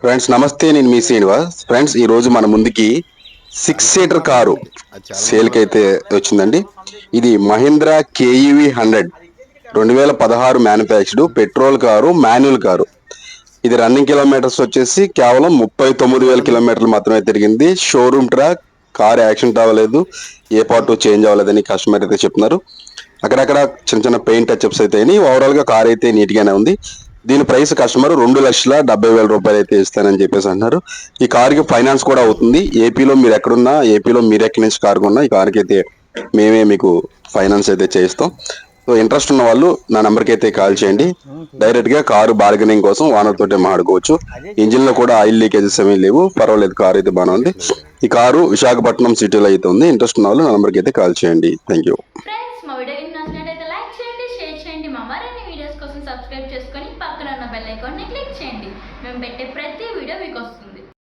Friends నమస్తే నేను మీ Srinivas. Friends ఈ రోజు మన ముందుకి సిక్స్ సీటర్ కారు సేల్కి అయితే వచ్చిందండి. ఇది మహీంద్రా కేఈవి హండ్రెడ్ రెండు వేల పదహారు manufactured petrol car manual car. ఇది రన్నింగ్ కిలోమీటర్స్ వచ్చేసి కేవలం ముప్పై తొమ్మిది వేల కిలోమీటర్లు మాత్రమే తిరిగింది. షోరూమ్ ట్రాక్ కార్ యాక్సిడెంట్ అవ్వలేదు ఏ పార్ట్ చేంజ్ అవ్వలేదని కస్టమర్ అయితే చెప్తున్నారు. అక్కడక్కడ చిన్న చిన్న పెయింట్ టచ్అప్స్ అయితే అయినాయి. ఓవరాల్గా కార్ అయితే నీట్గానే ఉంది. దీని ప్రైస్ కస్టమర్ రెండు లక్షల డెబ్బై వేల రూపాయలు అయితే ఇస్తానని చెప్పేసి అంటున్నారు. ఈ కార్కి ఫైనాన్స్ కూడా అవుతుంది. ఏపీలో మీరు ఎక్కడున్నా ఏపీలో మీరు ఎక్కడి నుంచి కార్ కొన్నా ఈ కార్కి అయితే మేమే మీకు ఫైనాన్స్ అయితే చేయిస్తాం. సో ఇంట్రెస్ట్ ఉన్న వాళ్ళు నా నెంబర్కి అయితే కాల్ చేయండి. డైరెక్ట్గా కారు బార్గెనింగ్ కోసం ఓనర్ తోటే మాట్లాడుకోవచ్చు. ఇంజిన్లో కూడా ఆయిల్ లీకేజెస్ ఏమీ లేవు. పర్వాలేదు కార్ అయితే బాగానే ఉంది. ఈ కారు విశాఖపట్నం సిటీలో అయితే ఉంది. ఇంట్రెస్ట్ ఉన్న వాళ్ళు నా నెంబర్కి అయితే కాల్ చేయండి. థ్యాంక్ యూ మరిన్ని వీడియోస్ కోసం సబ్స్క్రైబ్ చేసుకొని పక్కన ఉన్న బెల్ ఐకాన్ని క్లిక్ చేయండి. మేము పెట్టే ప్రతి వీడియో మీకు వస్తుంది.